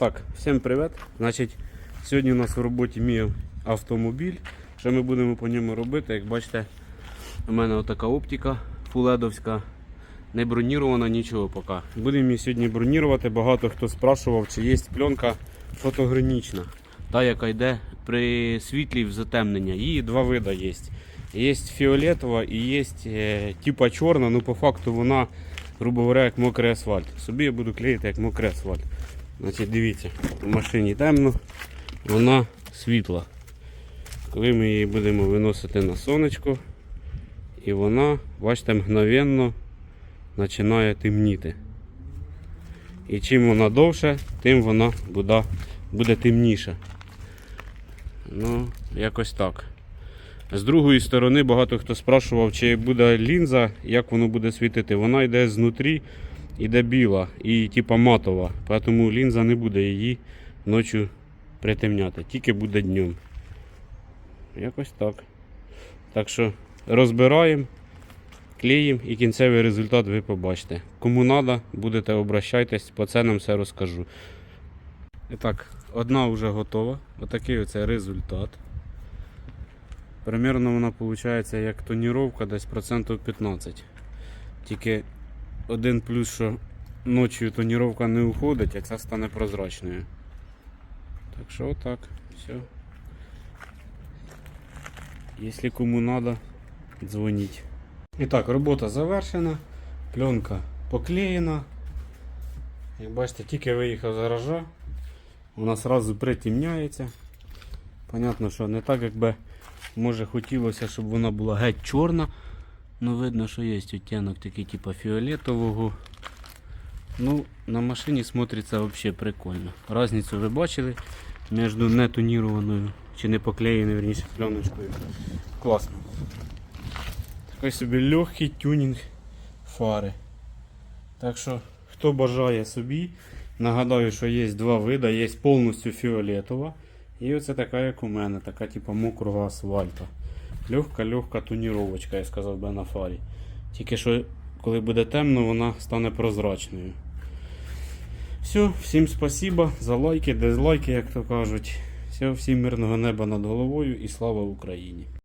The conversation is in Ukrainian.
Так, всім привіт. Значить, сьогодні у нас в роботі мій автомобіль. Що ми будемо по ньому робити? Як бачите, у мене отака оптика фуледовська. Не бронірована нічого поки. Будемо її сьогодні бронірувати. Багато хто спрашував, чи є пленка фотогранічна. Та, яка йде при світлі в затемнення. Її два види є. Є фіолетова і є е, типа чорна, ну по факту вона, грубо говоря, як мокрий асфальт. Собі я буду клеїти як мокрий асфальт. Значить, дивіться, в машині темно, вона світла. Коли ми її будемо виносити на сонечко, і вона, бачите, мгновенно починає темніти. І чим вона довше, тим вона буде, буде темніша. Ну, якось так. З другої сторони багато хто спрашував, чи буде лінза, як воно буде світити. Вона йде знутрі, йде біла і типа матова. Тому лінза не буде її ночі притемняти, тільки буде днем. Якось так. Так що розбираємо, клеїмо і кінцевий результат ви побачите. Кому треба, будете обращайтесь, по ценам все розкажу. І так, одна вже готова. Отакий оце результат. Примерно вона виходить як тоніровка десь процентів 15. Тільки один плюс, що ночі тоніровка не уходить, а ця стане прозрачною. Так що отак, все. Якщо кому треба, дзвоніть. І так, робота завершена, пленка поклеєна. Як бачите, тільки виїхав з гаража, вона одразу притемняється. Понятно, що не так, якби може хотілося, щоб вона була геть чорна. Ну видно, що є відтінок такий типу фіолетового. Ну, на машині смотриться взагалі прикольно. Разницю ви бачили між нетонірованою чи не поклеєною верніше пленочкою. Класно. Такий собі легкий тюнінг фари. Так що, хто бажає собі, нагадаю, що є два види, є повністю фіолетова. І оце така, як у мене, така типу мокрого асфальту. Легка-легка туніровочка, я сказав би на фарі. Тільки що, коли буде темно, вона стане прозрачною. Все, всім спасіба за лайки, дизлайки, як то кажуть. Все, всім мирного неба над головою і слава Україні!